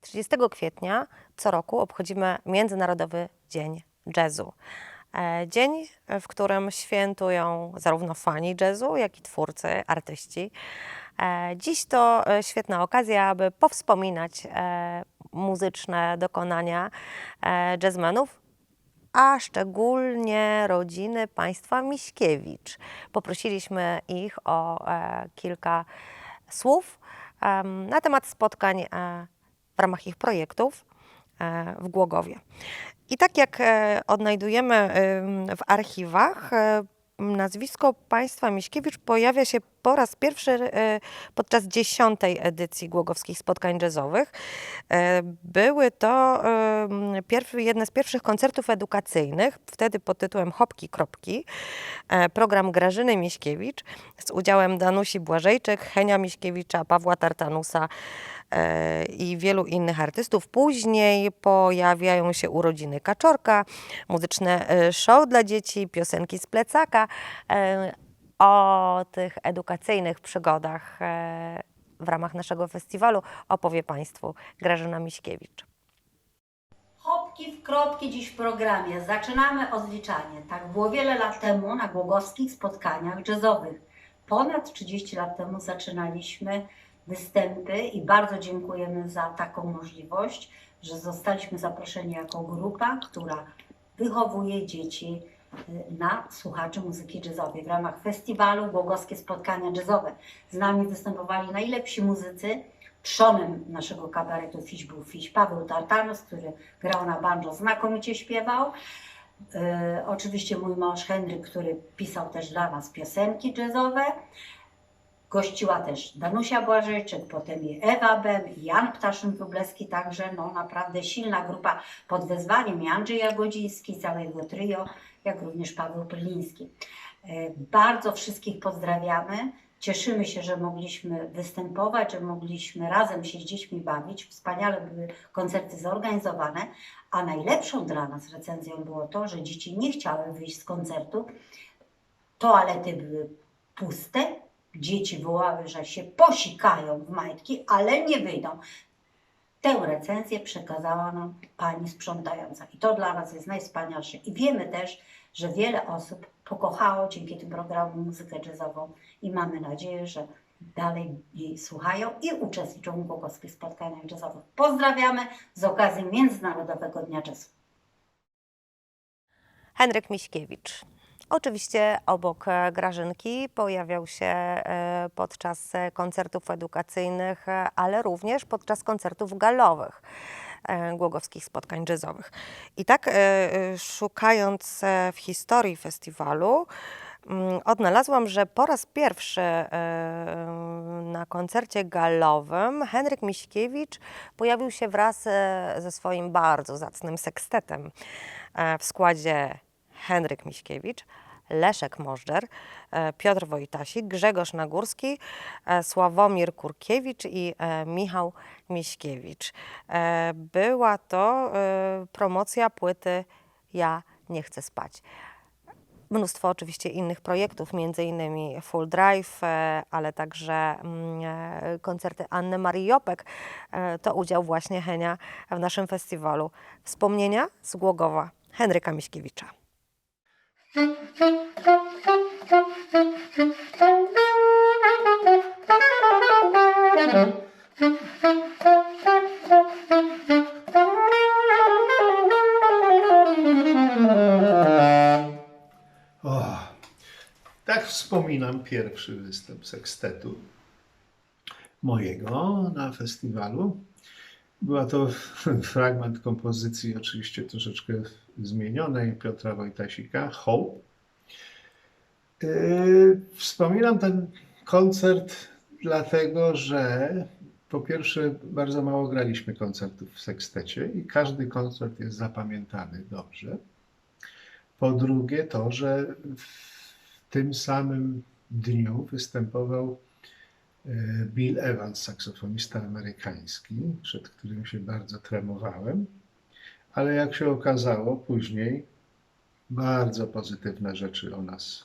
30 kwietnia co roku obchodzimy Międzynarodowy Dzień Jazzu. E, Dzień, w którym świętują zarówno fani jazzu, jak i twórcy, artyści. E, Dziś to e, świetna okazja, aby powspominać muzyczne dokonania jazzmenów, a szczególnie rodziny państwa Miśkiewicz. Poprosiliśmy ich o kilka słów na temat spotkań w ramach ich projektów e, w Głogowie. I tak jak e, odnajdujemy em, w archiwach, e, nazwisko państwa Miśkiewicz pojawia się po raz pierwszy e, podczas dziesiątej edycji Głogowskich Spotkań Jazzowych. E, Były to em, pierw, jedne z pierwszych koncertów edukacyjnych, wtedy pod tytułem Hopki Kropki. E, Program Grażyny Miśkiewicz z udziałem Danusi Błażejczyk, Henia Miśkiewicza, Pawła Tartanusa i wielu innych artystów. Później pojawiają się urodziny Kaczorka, muzyczne show dla dzieci, piosenki z plecaka. O tych edukacyjnych przygodach e, w ramach naszego festiwalu opowie Państwu Grażyna Miśkiewicz. Hopki w kropki dziś w programie. Zaczynamy odliczanie. Tak było wiele lat temu na głogowskich spotkaniach jazzowych. Ponad 30 lat temu zaczynaliśmy występy i bardzo dziękujemy za taką możliwość, że zostaliśmy zaproszeni jako grupa, która wychowuje dzieci na słuchaczy muzyki jazzowej w ramach festiwalu Głogowskie Spotkania Jazzowe. Z nami występowali najlepsi muzycy. Trzonem naszego kabaretu Fiś był Fiś Paweł Tartanus, który grał na banjo, znakomicie śpiewał. E, oczywiście mój mąż Henryk, który pisał też dla nas piosenki jazzowe. Gościła też Danusia Błażejczyk, potem i Ewa Bem, i Jan Ptaszyn-Wróblewski, także no naprawdę silna grupa pod wezwaniem i Andrzej Jagodziński, całego trio, jak również Paweł Pryliński. E, Bardzo wszystkich pozdrawiamy. Cieszymy się, że mogliśmy występować, że mogliśmy razem się z dziećmi bawić. Wspaniale były koncerty zorganizowane, a najlepszą dla nas recenzją było to, że dzieci nie chciały wyjść z koncertu. Toalety były puste, dzieci wołały, że się posikają w majtki, ale nie wyjdą. Tę recenzję przekazała nam pani sprzątająca i to dla nas jest najwspanialsze. I wiemy też, że wiele osób pokochało dzięki tym programom muzykę jazzową i mamy nadzieję, że dalej jej słuchają i uczestniczą w głogowskich spotkaniach jazzowych. Pozdrawiamy z okazji Międzynarodowego Dnia Jazzu. Henryk Miśkiewicz. Oczywiście obok e, Grażynki pojawiał się e, podczas e, koncertów edukacyjnych, ale również podczas koncertów galowych głogowskich spotkań jazzowych. I tak szukając w historii festiwalu, mm, odnalazłam, że po raz pierwszy e, na koncercie galowym Henryk Miśkiewicz pojawił się wraz ze swoim bardzo zacnym sekstetem w składzie Henryk Miśkiewicz, Leszek Możdżer, e, Piotr Wojtasik, Grzegorz Nagórski, e, Sławomir Kurkiewicz i e, Michał Miśkiewicz. Była to promocja płyty Ja nie chcę spać. Mnóstwo oczywiście innych projektów, między innymi Full Drive, ale także mm, koncerty Anny Marii Jopek. To udział właśnie Henia w naszym festiwalu. Wspomnienia z Głogowa Henryka Miśkiewicza. Tak wspominam pierwszy występ sekstetu mojego na festiwalu. Była to fragment kompozycji, oczywiście troszeczkę zmienionej, Piotra Wojtasika, Hope. Yy, Wspominam ten koncert dlatego, że po pierwsze bardzo mało graliśmy koncertów w sekstecie i każdy koncert jest zapamiętany dobrze. Po drugie to, że w tym samym dniu występował Bill Evans, saksofonista amerykański, przed którym się bardzo tremowałem, ale jak się okazało później, bardzo pozytywne rzeczy o nas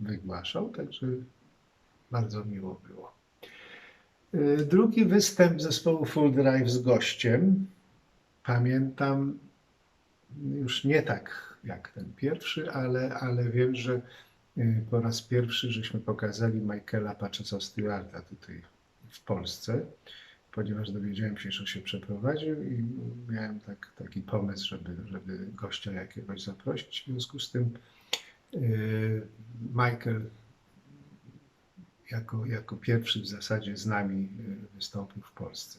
wygłaszał, także bardzo miło było. Y, Drugi występ zespołu Full Drive z gościem. Pamiętam już nie tak jak ten pierwszy, ale, ale wiem, że po raz pierwszy żeśmy pokazali Michaela Paczesa Stewarta tutaj w Polsce, ponieważ dowiedziałem się, że się przeprowadził i miałem tak, taki pomysł, żeby, żeby gościa jakiegoś zaprosić. W związku z tym y, Michael jako, jako pierwszy w zasadzie z nami y, wystąpił w Polsce.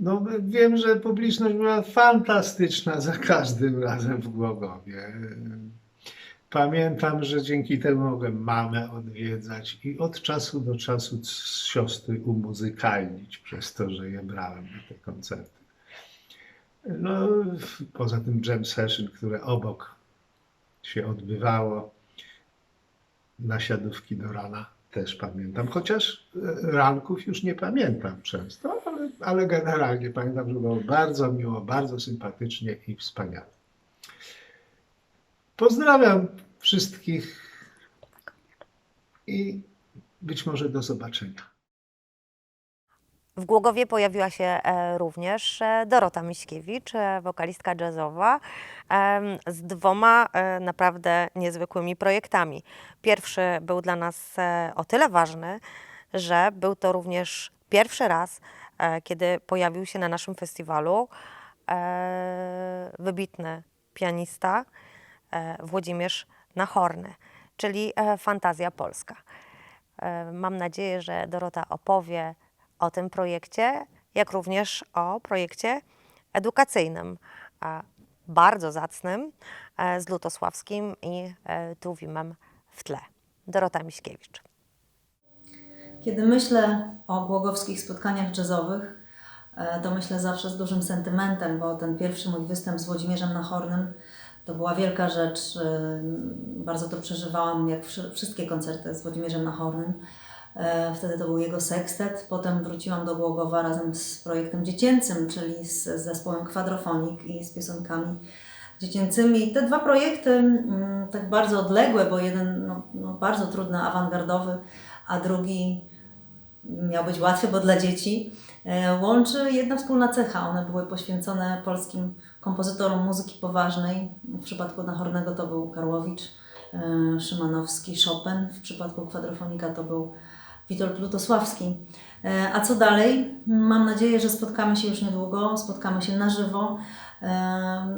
No, wiem, że publiczność była fantastyczna za każdym razem w Głogowie. Pamiętam, że dzięki temu mogłem mamę odwiedzać i od czasu do czasu siostry umuzykalnić przez to, że je brałem na te koncerty. No, poza tym jam session, które obok się odbywało, nasiadówki do rana też pamiętam, chociaż e, ranków już nie pamiętam często, ale, ale generalnie pamiętam, że było bardzo miło, bardzo sympatycznie i wspaniale. Pozdrawiam wszystkich i być może do zobaczenia. W Głogowie pojawiła się e, również e, Dorota Miśkiewicz, e, wokalistka jazzowa, z dwoma naprawdę niezwykłymi projektami. Pierwszy był dla nas o tyle ważny, że był to również pierwszy raz, kiedy pojawił się na naszym festiwalu wybitny pianista Włodzimierz Nachorny, czyli e, Fantazja Polska. E, Mam nadzieję, że Dorota opowie o tym projekcie, jak również o projekcie edukacyjnym, e, bardzo zacnym, e, z Lutosławskim i e, Tuwimem w tle. Dorota Miśkiewicz. Kiedy myślę o głogowskich spotkaniach jazzowych, e, to myślę zawsze z dużym sentymentem, bo ten pierwszy mój występ z Włodzimierzem Nachornym to była wielka rzecz. e, Bardzo to przeżywałam, jak wszy- wszystkie koncerty z Włodzimierzem Nachornym. E, Wtedy to był jego sekstet. Potem wróciłam do Głogowa razem z projektem dziecięcym, czyli z zespołem Kwadrofonik i z piosenkami dziecięcymi. Te dwa projekty, mm, tak bardzo odległe, bo jeden no, no, bardzo trudny, awangardowy, a drugi miał być łatwy, bo dla dzieci, łączy jedna wspólna cecha. One były poświęcone polskim kompozytorom muzyki poważnej. W przypadku Nachornego to był Karłowicz, e, Szymanowski, Chopin. W przypadku kwadrofonika to był Witold Lutosławski. E, A co dalej? Mam nadzieję, że spotkamy się już niedługo, spotkamy się na żywo. E,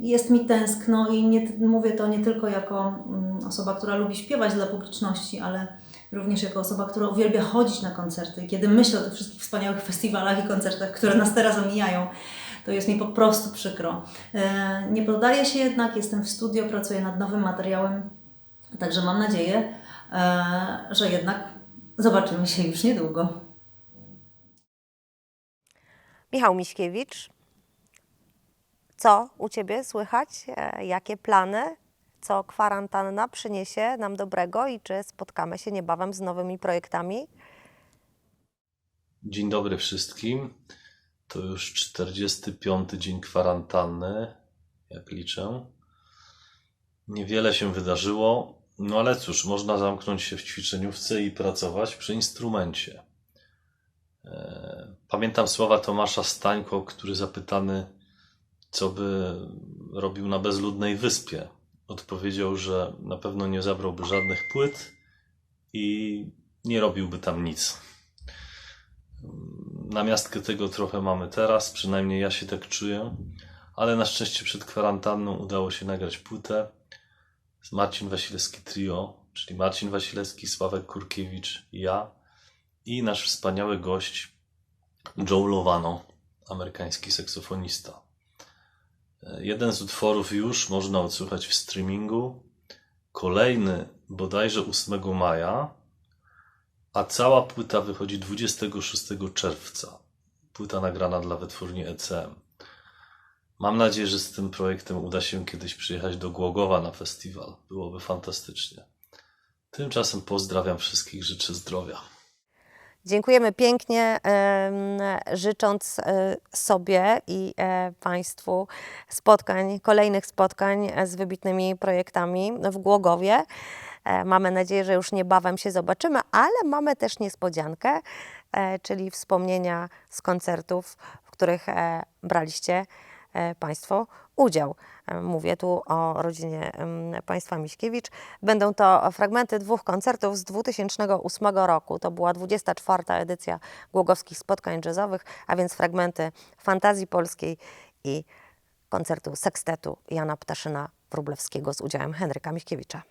Jest mi tęskno i nie, mówię to nie tylko jako mm, osoba, która lubi śpiewać dla publiczności, ale również jako osoba, która uwielbia chodzić na koncerty. Kiedy myślę o tych wszystkich wspaniałych festiwalach i koncertach, które nas teraz omijają, to jest mi po prostu przykro. E, Nie poddaję się jednak, jestem w studio, pracuję nad nowym materiałem, także mam nadzieję, e, że jednak zobaczymy się już niedługo. Michał Miśkiewicz, co u Ciebie słychać? E, Jakie plany? Co kwarantanna przyniesie nam dobrego i czy spotkamy się niebawem z nowymi projektami? Dzień dobry wszystkim. To już 45 dzień kwarantanny, jak liczę. Niewiele się wydarzyło, no ale cóż, można zamknąć się w ćwiczeniówce i pracować przy instrumencie. E, Pamiętam słowa Tomasza Stańko, który zapytany, co by robił na bezludnej wyspie, odpowiedział, że na pewno nie zabrałby żadnych płyt i nie robiłby tam nic. Namiastkę tego trochę mamy teraz, przynajmniej ja się tak czuję, ale na szczęście przed kwarantanną udało się nagrać płytę z Marcin Wasilewski Trio, czyli Marcin Wasilewski, Sławek Kurkiewicz i ja i nasz wspaniały gość Joe Lovano, amerykański saksofonista. Jeden z utworów już można odsłuchać w streamingu, kolejny bodajże 8 maja, a cała płyta wychodzi 26 czerwca. Płyta nagrana dla wytwórni ECM. Mam nadzieję, że z tym projektem uda się kiedyś przyjechać do Głogowa na festiwal. Byłoby fantastycznie. Tymczasem pozdrawiam wszystkich, życzę zdrowia. Dziękujemy pięknie, życząc e, sobie i e, Państwu spotkań, kolejnych spotkań e, z wybitnymi projektami w Głogowie. Mamy nadzieję, że już niebawem się zobaczymy, ale mamy też niespodziankę. czyli wspomnienia z koncertów, w których braliście e, Państwo udział. E, Mówię tu o rodzinie państwa Miśkiewicz. Będą to fragmenty dwóch koncertów z 2008 roku. To była 24. edycja Głogowskich Spotkań Jazzowych, a więc fragmenty Fantazji Polskiej i koncertu sekstetu Jana Ptaszyna Wróblewskiego z udziałem Henryka Miśkiewicza.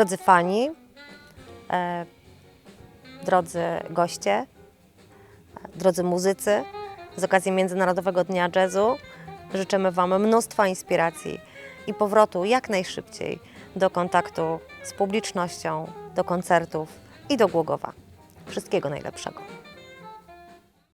Drodzy fani, e, drodzy goście, drodzy muzycy, z okazji Międzynarodowego Dnia Jazzu życzymy Wam mnóstwa inspiracji i powrotu jak najszybciej do kontaktu z publicznością, do koncertów i do Głogowa. Wszystkiego najlepszego.